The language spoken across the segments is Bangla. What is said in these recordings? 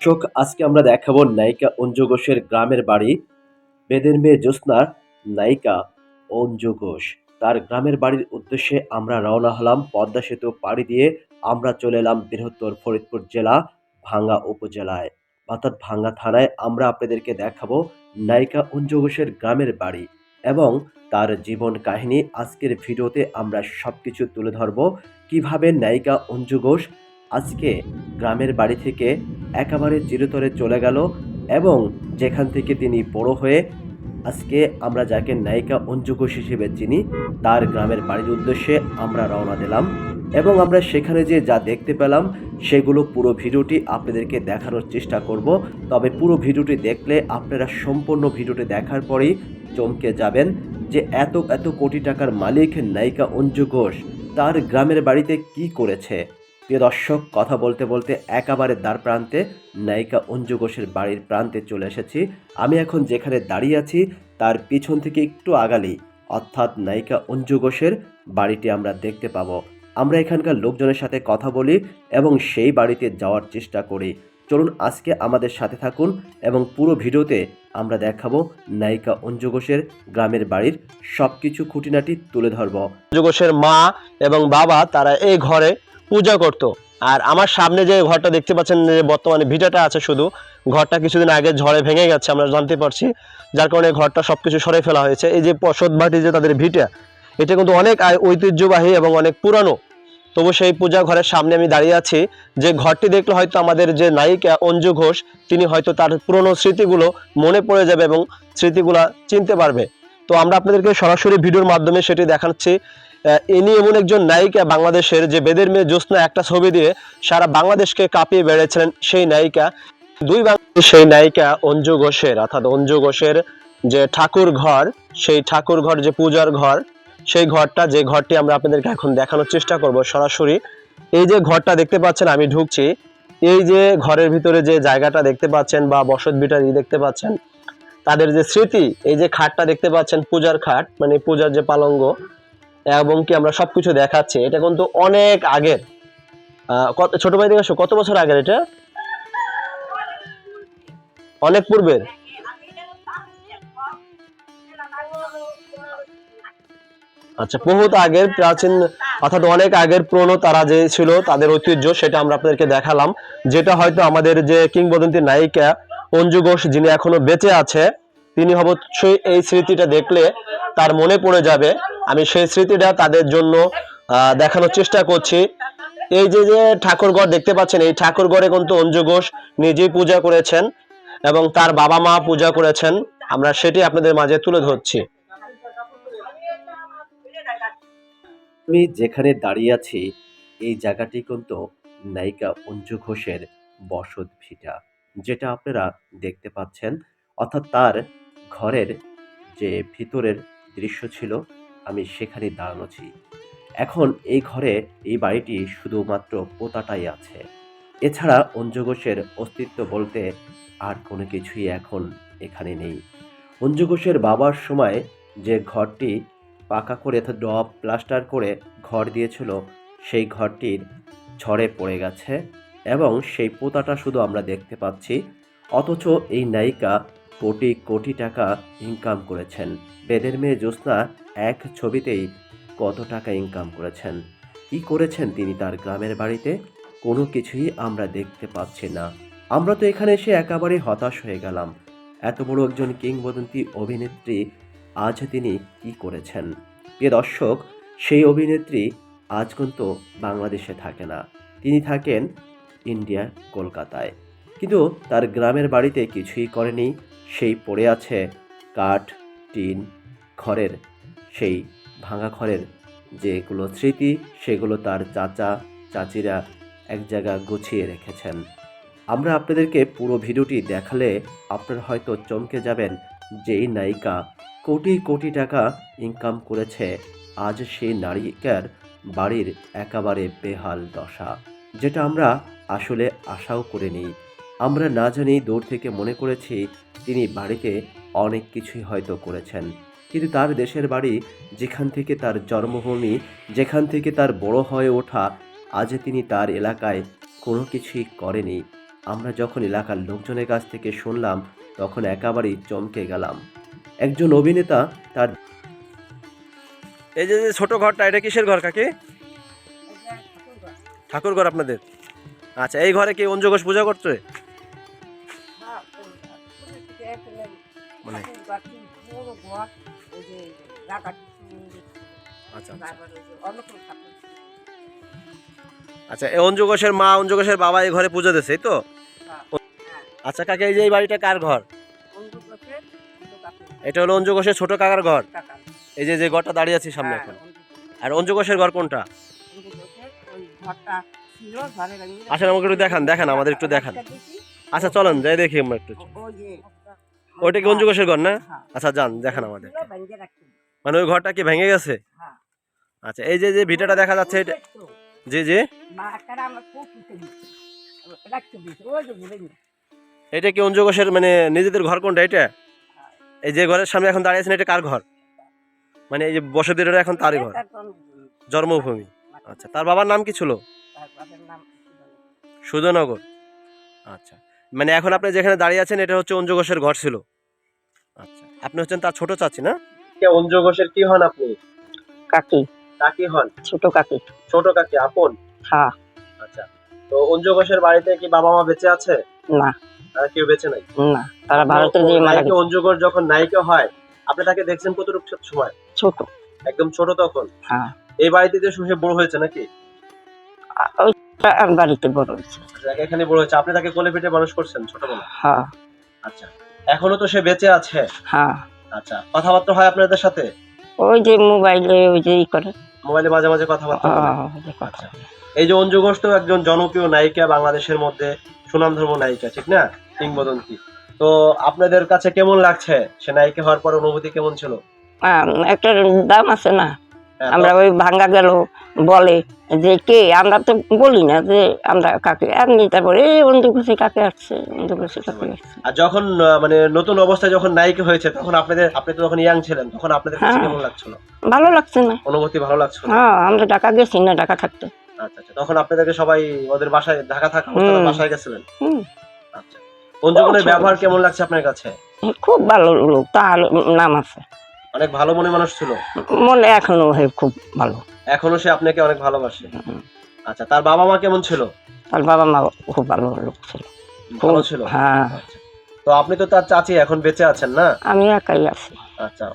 দর্শক, আজকে আমরা দেখাবো নায়িকা অঞ্জু ঘোষের গ্রামের বাড়ি। বেদের মেয়ে জ্যোৎস্নার নায়িকা অঞ্জু ঘোষ। তার গ্রামের বাড়ির উদ্দেশ্যে আমরা রওনা হলাম পদ্মা সেতু পাড়ি দিয়ে। আমরা চলে এলাম বৃহত্তর ফরিদপুর জেলা, ভাঙ্গা উপজেলায়। অর্থাৎ ভাঙ্গা থানায় আমরা আপনাদেরকে দেখাবো নায়িকা অঞ্জু ঘোষের গ্রামের বাড়ি এবং তার জীবন কাহিনী। আজকের ভিডিওতে আমরা সব কিছু তুলে ধরবো। কীভাবে নায়িকা অঞ্জু ঘোষ আজকে গ্রামের বাড়ি থেকে একেবারে চিরতরে চলে গেল এবং যেখান থেকে তিনি বড় হয়ে আজকে আমরা যাকে নায়িকা অঞ্জু ঘোষ হিসেবে চিনি, তার গ্রামের বাড়ির উদ্দেশ্যে আমরা রওনা দিলাম এবং আমরা সেখানে যে যা দেখতে পেলাম, সেগুলো পুরো ভিডিওটি আপনাদেরকে দেখানোর চেষ্টা করব। তবে পুরো ভিডিওটি দেখলে আপনারা সম্পূর্ণ ভিডিওটি দেখার পরেই চমকে যাবেন যে এত এত কোটি টাকার মালিক নায়িকা অঞ্জু ঘোষ তার গ্রামের বাড়িতে কি করেছে। প্রিয় দর্শক, কথা বলতে বলতে একেবারে দ্বার প্রান্তে নায়িকা অঞ্জু ঘোষের বাড়ির প্রান্তে চলে এসেছি। আমি এখন যেখানে দাঁড়িয়ে আছি, তার পিছন থেকে একটু আগালি অর্থাৎ নায়িকা অঞ্জু ঘোষের বাড়িটি আমরা দেখতে পাবো। আমরা এখানকার লোকজনের সাথে কথা বলি এবং সেই বাড়িতে যাওয়ার চেষ্টা করি। চলুন আজকে আমাদের সাথে থাকুন এবং পুরো ভিডিওতে আমরা দেখাবো নায়িকা অঞ্জু ঘোষের গ্রামের বাড়ির সব কিছু খুঁটিনাটি তুলে ধরবো। যোগেশের মা এবং বাবা, তারা এই ঘরে পূজা করত। আর আমার সামনে যে ঘরটা দেখতে পাচ্ছেন, যে বর্তমানে ভিটাটা আছে শুধু, ঘরটা কিছুদিন আগে ঝড়ে ভেঙে গেছে, আমরা জানতে পারছি। যার কারণে ঘরটা সবকিছু সরে ফেলা হয়েছে। এই যে পশদ বাটি যে তাদের ভিটা, এটা কিন্তু অনেক ঐতিহ্যবাহী এবং অনেক পুরানো। তবু সেই পূজা ঘরের সামনে আমি দাঁড়িয়ে আছি। যে ঘরটি দেখলে হয়তো আমাদের যে নায়িকা অঞ্জু ঘোষ, তিনি হয়তো তার পুরনো স্মৃতিগুলো মনে পড়ে যাবে এবং স্মৃতিগুলা চিনতে পারবে। তো আমরা আপনাদেরকে সরাসরি ভিডিওর মাধ্যমে সেটি দেখাচ্ছি। ইনি এমন একজন নায়িকা বাংলাদেশের যে বেদের মেয়ে জ্যোৎস্না একটা ছবি দিয়ে সারা বাংলাদেশকে কাঁপিয়ে বেড়েছিলেন সেই নায়িকা। দুই বাংলাদেশ সেই নায়িকা অঞ্জু ঘোষের, অর্থাৎ অঞ্জু ঘোষের যে ঠাকুর ঘর, সেই ঠাকুর ঘর যে পূজার ঘর, সেই ঘরটা, যে ঘরটি আমরা আপনাদেরকে এখন দেখানোর চেষ্টা করব সরাসরি। এই যে ঘরটা দেখতে পাচ্ছেন, আমি ঢুকছি। এই যে ঘরের ভিতরে যে জায়গাটা দেখতে পাচ্ছেন বা বসত বিটার ই দেখতে পাচ্ছেন, তাদের যে স্মৃতি, এই যে খাটটা দেখতে পাচ্ছেন, পূজার খাট মানে পূজার যে পালঙ্গ এবং কি আমরা সবকিছু দেখাচ্ছি, এটা কিন্তু অনেক আগের। কত ছোট ভাই দেখে কত বছর আগের এটা? অনেক পূর্বের আচ্ছা বহুত আগের, প্রাচীন অর্থাৎ অনেক আগের পুরনো তারা যে ছিল, তাদের ঐতিহ্য সেটা আমরা আপনাদেরকে দেখালাম। যেটা হয়তো আমাদের যে কিংবদন্তি নায়িকা অঞ্জু ঘোষ যিনি এখনও বেঁচে আছে, তিনি অবশ্যই এই স্মৃতিটা দেখলে তার মনে পড়ে যাবে। আমি সেই স্মৃতিটা তাদের জন্য দেখানোর চেষ্টা করছি। এই যে যে ঠাকুরঘর দেখতে পাচ্ছেন, এই ঠাকুরঘরে কিন্তু অঞ্জু ঘোষ নিজেই পূজা করেছেন এবং তার বাবা মা পূজা করেছেন। আমরা সেটি আপনাদের মাঝে তুলে ধরছি। আমি যেখানে দাঁড়িয়ে আছি, এই জায়গাটি কিন্তু নায়িকা অঞ্জু ঘোষের বসত ভিটা, যেটা আপনারা দেখতে পাচ্ছেন। অর্থাৎ তার ঘরের যে ভিতরের দৃশ্য ছিল আমি সেখানে দাঁড়ানোছি। এখন এই ঘরে এই বাড়িটি শুধুমাত্র পোতাটাই আছে। এছাড়া অঞ্জু ঘোষের অস্তিত্ব বলতে আর কোনো কিছুই এখন এখানে নেই। অঞ্জু ঘোষের বাবার সময় যে ঘরটি পাকা করে অর্থাৎ ডব প্লাস্টার করে ঘর দিয়েছিল, সেই ঘরটির ঝড়ে পড়ে গেছে এবং সেই পোতাটা শুধু আমরা দেখতে পাচ্ছি। অথচ এই নায়িকা কোটি কোটি টাকা ইনকাম করেছেন। বেদের মেয়ে জ্যোৎস্না এক ছবিতেই কত টাকা ইনকাম করেছেন। কি করেছেন তিনি তার গ্রামের বাড়িতে? কোনো কিছুই আমরা দেখতে পাচ্ছি না। আমরা তো এখানে এসে একেবারে হতাশ হয়ে গেলাম। এত বড় একজন কিংবদন্তি অভিনেত্রী আজ তিনি কি করেছেন? প্রিয় দর্শক, সেই অভিনেত্রী আজ কিন্তু বাংলাদেশে থাকে না। তিনি থাকেন ইন্ডিয়া কলকাতায়। কিন্তু তার গ্রামের বাড়িতে কিছুই করেনি। সেই পড়ে আছে কাঠ, টিন, খড়ের। সেই ভাঙা খড়ের যেগুলো স্মৃতি, সেগুলো তার চাচা, চাচিরা এক জায়গা গুছিয়ে রেখেছেন। আমরা আপনাদেরকে পুরো ভিডিওটি দেখালে আপনারা হয়তো চমকে যাবেন যে এই নায়িকা কোটি কোটি টাকা ইনকাম করেছে। আজ সেই নায়িকার বাড়ির একেবারে বেহাল দশা, যেটা আমরা আসলে আশাও করিনি। আমরা না জানি দূর থেকে মনে করেছি তিনি বাড়িতে অনেক কিছুই হয়তো করেছেন। কিন্তু তার দেশের বাড়ি, যেখান থেকে তার জন্মভূমি, যেখান থেকে তার বড় হয়ে ওঠা, আজ তিনি তার এলাকায় কোনো কিছুই করেনি। আমরা যখন এলাকার লোকজনের কাছ থেকে শুনলাম, তখন একেবারেই চমকে গেলাম। একজন অভিনেতা তার এই যে ছোট ঘরটা, এটা কিসের ঘর কাকি? ঠাকুর ঘর আপনাদের। আচ্ছা এই ঘরে কি অঞ্জু ঘোষ পূজা করছে? মানে আচ্ছা আচ্ছা। আচ্ছা এই অঞ্জু ঘোষের মা অঞ্জু ঘোষের বাবা এই ঘরে পুজো দিছে তো? আচ্ছা কাকি এই যে এই বাড়িটা কার ঘর? এটা হলো অঞ্জু ঘোষের ছোট কাকার ঘর। এই যে যে ঘরটা দাঁড়িয়ে আছি সামনে এখন। আর অঞ্জু ঘোষের ঘর কোনটা? আসেন আমাকে একটু দেখান দেখান আমাদের একটু দেখান। আচ্ছা চলেন যাই দেখি আমরা একটু। ওইটা কি অঞ্জু ঘোষের ঘর না? আচ্ছা যান দেখান আমাদের। মানে ওই ঘরটা কি ভেঙে গেছে? আচ্ছা এই যে যে ভিটাটা দেখা যাচ্ছে এটা জি জি। এটা কি অঞ্জু ঘোষের মানে নিজেদের ঘর কোনটা এটা? এই যে ঘরের সামনে এখন দাঁড়িয়ে আছেন এটা কার ঘর? মানে এই যে বসতিরা এখন তারই ঘর। জন্মভূমি। আচ্ছা তার বাবার নাম কি ছিল? সুধনগর। আচ্ছা। মানে এখন আপনি যেখানে দাঁড়িয়ে আছেন এটা হচ্ছে অঞ্জু ঘোষের ঘর ছিল। আপনি হচ্ছেন তার ছোট চাচি না? অঞ্জু ঘোষের কি হন আপনি? কাকি। কাকি হন? ছোট কাকি। ছোট কাকি আপন? হ্যাঁ। আচ্ছা। তো অঞ্জু ঘোষের বাড়িতে কি বাবা মা বেঁচে আছে? না। তারা কেউ বেঁচে নাই? না তারা ভারতে যে মারা গেছে। অঞ্জু ঘোষ যখন নায়িকা হয় আপনি তাকে দেখছেন কতটুকু ছোট সময়? ছোট। একদম ছোট তখন? হ্যাঁ। এই বাড়িতে যে শুনে বড় হয়েছে নাকি? বাড়িতে বড় হয়েছে। আচ্ছা, এখানে বড় হয়েছে। আপনি তাকে কোলে পিঠে মানুষ করছেন ছোটবেলা হ্যাঁ। আচ্ছা। এখনও তো সে বেঁচে আছে। হ্যাঁ। আচ্ছা কথাবার্তা হয় আপনাদের সাথে? ওই যে মোবাইলে ওই যে ই করে। মোবাইলে মাঝে মাঝে কথাবার্তা বলে? আহ, ওই যে কথা। এই যে অঞ্জু ঘোষ তো একজন জনপ্রিয় নায়িকা বাংলাদেশের মধ্যে সুনামধর্ম নায়িকা ঠিক না? কিংবদন্তি। তো আপনাদের কাছে কেমন লাগছে? সে নায়িকা হওয়ার পর অনুভূতি কেমন ছিল? আহ, একটা দাম আছে না? হ্যাঁ, আমরা ওই ভাঙ্গা গেল বলে। যে কে? আমরা তো বলি না যে আমরা কাকে। এমনি তারপরে এই বন্ধু খুশি কাকে আসছে? বন্ধু খুশি কাকে আসছে? আর যখন মানে নতুন অবস্থায় যখন নায়িকা হয়েছে তখন আপনাদের আপনি তো তখন ইয়াং ছিলেন তখন আপনাদের কাছে হ্যাঁ। কেমন লাগছিল? ভালো লাগছে না। অনুভূতি ভালো লাগছিল? হ্যাঁ আমরা ঢাকা গেছি না ঢাকা থাকতে। আচ্ছা আচ্ছা। তখন আপনাদেরকে সবাই ওদের বাসায় ঢাকা থাকা বাসায় গেছিলেন? হুম। আচ্ছা। আচ্ছা। ব্যবহার কেমন লাগছে আপনার কাছে? খুব ভালো লোক তার নাম আছে। অনেক ভালো মনে মানুষ ছিল? মনে এখনও খুব ভালো। এখনও সে আপনাকে অনেক ভালোবাসে। আচ্ছা তার বাবা মা কেমন ছিল? তার বাবা মা খুব ভালো লোক ছিল। ভালো ছিল? হ্যাঁ। আচ্ছা। তো আপনি তো তার চাচি এখন বেঁচে আছেন না? আমি একাই আছি। আচ্ছা।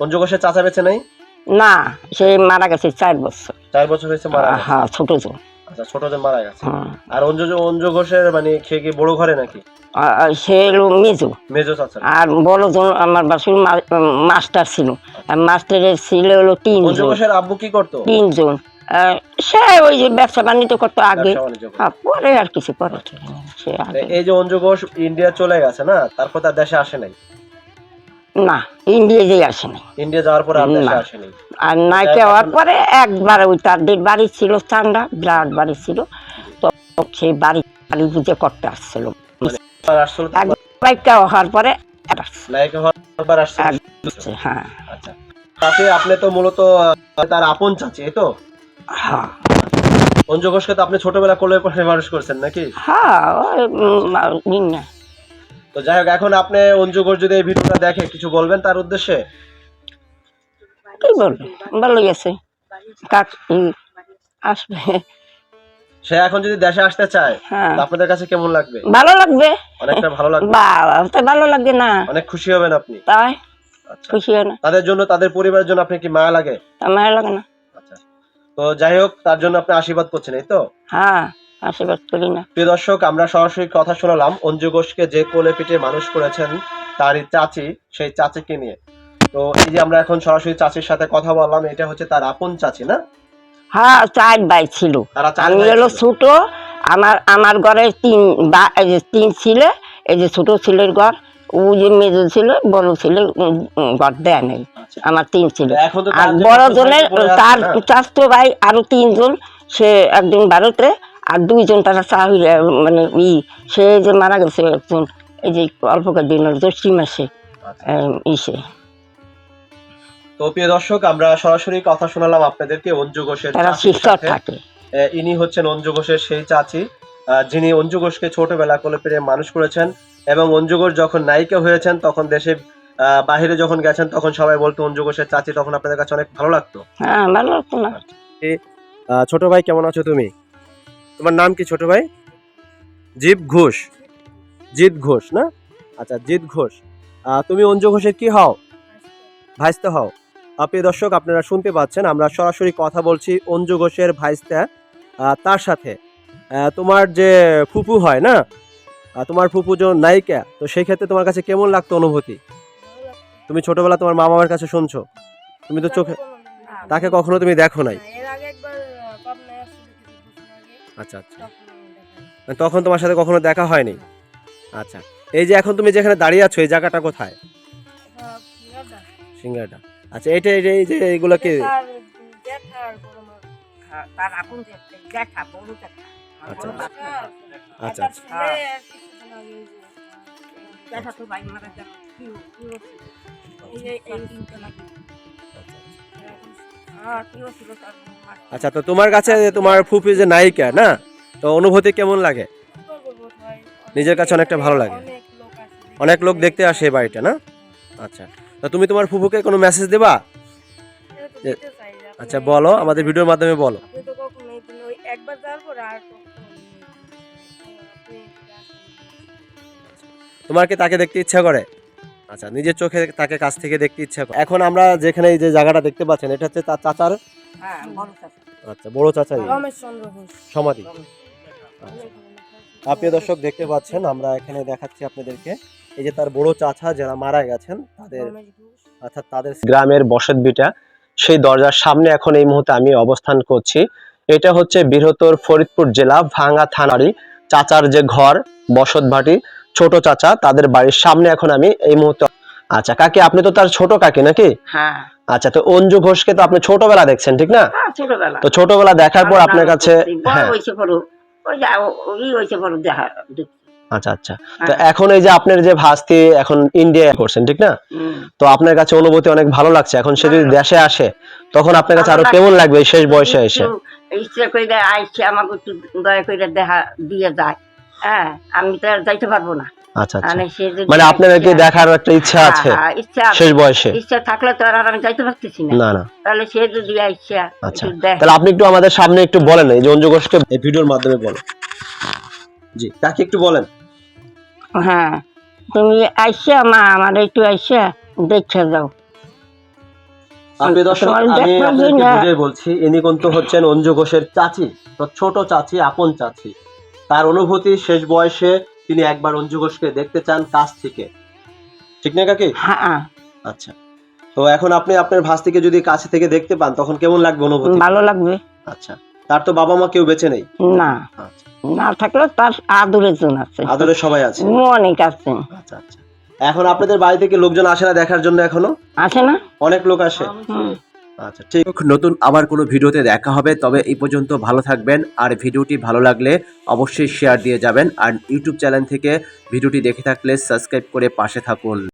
পঞ্চকোষের চাচা বেঁচে নাই? না সে মারা গেছে চার বছর। চার বছর হয়েছে মারা হ্যাঁ ছোট তো আচ্ছা মারা গেছে। আর অঞ্জু অঞ্জু ঘোষের মানে কি বড় ঘরে নাকি? সে মেজো। মেজো চাচা আর আমার বাসুর মাস্টার ছিল। আর মাস্টারের ছিল হলো অঞ্জু তিনজন ঘোষের আব্বু কি করতো? তিনজন। আর সে ওই যে ব্যবসা বাণিজ্য করতো আগে। আর পরে আর কিছু করে। এই যে অঞ্জু ঘোষ ইন্ডিয়া চলে গেছে না তারপর তার দেশে আসে নাই। না ইন্ডিয়া যে আসেনি। ইন্ডিয়া যাওয়ার পর না। আসেনি। আর নাইকে হওয়ার পরে একবার ওই তাদের বাড়ি ছিল চান্দা বিরাট বাড়ি ছিল তো সেই বাড়ি বাড়ি বুঝে করতে আসছিল। এক- বাইকটা হওয়ার পরে হ্যাঁ। আচ্ছা। তাতে আপনি তো মূলত তার আপন চাচি এই তো? হ্যাঁ। অঞ্জু ঘোষকে তো আপনি ছোটবেলা কোলে মানুষ করছেন নাকি? হ্যাঁ। তো যাই হোক এখন আপনি অঞ্জু ঘোষ যদি এই ভিডিওটা দেখে কিছু বলবেন তার উদ্দেশ্যে? কি বলব ভালো গেছে। কাক উম, আসবে। সে এখন যদি দেশে আসতে চায় হ্যাঁ। তো আপনাদের কাছে কেমন লাগবে? ভালো লাগবে। অনেকটা ভালো লাগবে। তো ভালো লাগবে না। অনেক খুশি হবেন আপনি। তাই? আচ্ছা। খুশি হয় না। তাদের জন্য তাদের পরিবারের জন্য আপনি কি মায়া লাগে? আমার লাগে না। আচ্ছা। তো যাই হোক তার জন্য আপনি আশীর্বাদ করছেন এই তো? হ্যাঁ। আশীর্বাদ করি না। প্রিয় দর্শক আমরা সরাসরি কথা শোনালাম। অঞ্জু ঘোষকে যে কোলে পিঠে মানুষ করেছেন তারই চাচি সেই চাচিকে নিয়ে। তো এই যে আমরা এখন সরাসরি চাচির সাথে কথা বললাম এটা হচ্ছে তার আপন চাচি না? হ্যাঁ চার ভাই ছিল। তারা চার আমি ভাই হলো ছিল। ছোট আমার আমার ঘরে তিন বা এই যে তিন ছিলে এই যে ছোট ছেলের ঘর ও যে মেজো ছিল বড় ছেলে উম, উম, ঘর দেয় নেই। আচ্ছা। আমার তিন ছিল। তো এখন তো আর তার বড় জনের ভাই পড়ে আছে তার না? চাস্তো ভাই আরও তিনজন সে একজন ভারতে। আর দুইজন তারা চাহিলে মানে ই সে যে মারা গেছে একজন এই যে অল্প দিনের জ্যৈষ্ঠী মাসে আচ্ছা। ইসে। তো প্রিয় দর্শক আমরা সরাসরি কথা শোনালাম আপনাদেরকে অঞ্জু ঘোষের তারা শিক্ষক থাকে। ইনি হচ্ছেন অঞ্জু ঘোষের সেই চাচি যিনি অঞ্জু ঘোষকে ছোটবেলা কোলে পেরে মানুষ করেছেন এবং অঞ্জু ঘোষ যখন নায়িকা হয়েছেন তখন দেশে বাহিরে যখন গেছেন তখন সবাই বলতো অঞ্জু ঘোষের চাচি তখন আপনাদের কাছে অনেক ভালো লাগতো। হ্যাঁ ভালো লাগতো না। ছোট ভাই কেমন আছো তুমি? তোমার নাম কি ছোট ভাই? জীব ঘোষ। জিৎ ঘোষ না? আচ্ছা জিৎ ঘোষ। তুমি অঞ্জু ঘোষের কি হও? ভাইস্তা হও। প্রিয় দর্শক আপনারা শুনতে পাচ্ছেন আমরা সরাসরি কথা বলছি অঞ্জু ঘোষের ভাইস্তা তার সাথে। তোমার যে ফুপু হয় না? তোমার ফুপু যে নায়িকা তো সেই ক্ষেত্রে তোমার কাছে কেমন লাগতো অনুভূতি? তুমি ছোটবেলা তোমার মা বাবার কাছে শুনছো? তুমি তো চোখে তাকে কখনো তুমি দেখো নাই? আচ্ছা আচ্ছা। তখন মানে তখন তোমার সাথে কখনো দেখা হয়নি? আচ্ছা। এই যে এখন তুমি যেখানে দাঁড়িয়ে আছো এই জায়গাটা কোথায়? সিঙ্গারটা আচ্ছা এটা এই যে এই যে এগুলো কি। হ্যাঁ, আচ্ছা। আচ্ছা। আচ্ছা তো তোমার কাছে তোমার ফুপি যে নায়িকা না? তো অনুভূতি কেমন লাগে? হয়? নিজের কাছে অনেকটা ভালো লাগে। অনেক লোক দেখতে। আসে বাড়িটা না? আচ্ছা তো তুমি তোমার ফুপুকে কোনো মেসেজ দেবা? আচ্ছা বলো আমাদের ভিডিওর মাধ্যমে বলো। তোমার কি তাকে দেখতে ইচ্ছা করে? আচ্ছা নিজের চোখে তাকে কাছ থেকে দেখতে ইচ্ছা করে। এখন আমরা যেখানে এই যে জায়গাটা দেখতে পাচ্ছেন এটা হচ্ছে তার চাচার? হ্যাঁ বড় চাচা। আচ্ছা বড় চাচা সমাধি। আপনি দর্শক দেখতে পাচ্ছেন আমরা এখানে দেখাচ্ছি আপনাদেরকে। এই যে তার বড় চাচা যারা মারা গেছেন তাদের অর্থাৎ তাদের গ্রামের বসত বিটা সেই দরজার সামনে এখন এই মুহূর্তে আমি অবস্থান করছি। এটা হচ্ছে বৃহত্তর ফরিদপুর জেলা ভাঙ্গা থানারই চাচার যে ঘর বসত ভাটি ছোট চাচা তাদের বাড়ির সামনে এখন আমি এই মুহূর্তে আচ্ছা কাকি আপনি তো তার ছোট কাকি নাকি? হ্যাঁ। আচ্ছা তো অঞ্জু ঘোষকে তো আপনি ছোটবেলা দেখছেন ঠিক না? হ্যাঁ ছোটবেলা। তো ছোটবেলা দেখার পর আপনার কাছে হ্যাঁ। আচ্ছা আচ্ছা। তো। এখন এই যে আপনার যে ভাস্তি এখন ইন্ডিয়া করছেন ঠিক না? তো আপনার কাছে অনুভূতি অনেক ভালো লাগছে। এখন সে যদি দেশে আসে তখন আপনার কাছে আরও কেমন লাগবে শেষ বয়সে এসে? ইচ্ছা করে আইসে আমাকে একটু দয়া করে দেখা দিয়ে যায়। হ্যাঁ আমি তো আর যাইতে পারব না। আচ্ছা মানে সে যদি আপনার কি দেখার একটা ইচ্ছা আছে ইচ্ছা আছে। শেষ বয়সে? ইচ্ছা থাকলে তো আর আমি যাইতে পারতেছি না। না না। তাহলে সে যদি আইসা আচ্ছা। তাহলে আপনি একটু আমাদের সামনে একটু বলেন এই যে এই ভিডিওর মাধ্যমে বলেন। জি তাকে একটু বলেন? হ্যাঁ তুমি আইসা মা আমার একটু আইসা দেখে যাও। আপনি দর্শক আমি জন্য- বুঝিয়ে বলছি ইনি কিন্তু হচ্ছেন অঞ্জু ঘোষের চাচি তো ছোট চাচি আপন চাচি। তার অনুভূতি শেষ বয়সে তিনি একবার অঞ্জু ঘোষকে দেখতে চান কাছ থেকে। ঠিক না কাকি? হ্যাঁ আচ্ছা। তো এখন আপনি আপনার ভাস্তিকে যদি কাছে থেকে দেখতে পান তখন কেমন লাগবে অনুভূতি? ভালো লাগবে। আচ্ছা। তার তো বাবা মা কেউ বেঁচে নেই? না। আচ্ছা। না থাকলে তার আদরের জন আছে। আদরে সবাই আছে? অনেক আছে। আচ্ছা আচ্ছা। এখন আপনাদের বাড়ি থেকে লোকজন আসে না দেখার জন্য এখনও? আছে না? অনেক লোক আসে? হুম। আচ্ছা ঠিক নতুন আবার কোনো ভিডিওতে দেখা হবে। তবে এই পর্যন্ত ভালো থাকবেন। আর ভিডিওটি ভালো লাগলে অবশ্যই শেয়ার দিয়ে যাবেন। আর ইউটিউব চ্যানেল থেকে ভিডিওটি দেখে থাকলে সাবস্ক্রাইব করে পাশে থাকুন।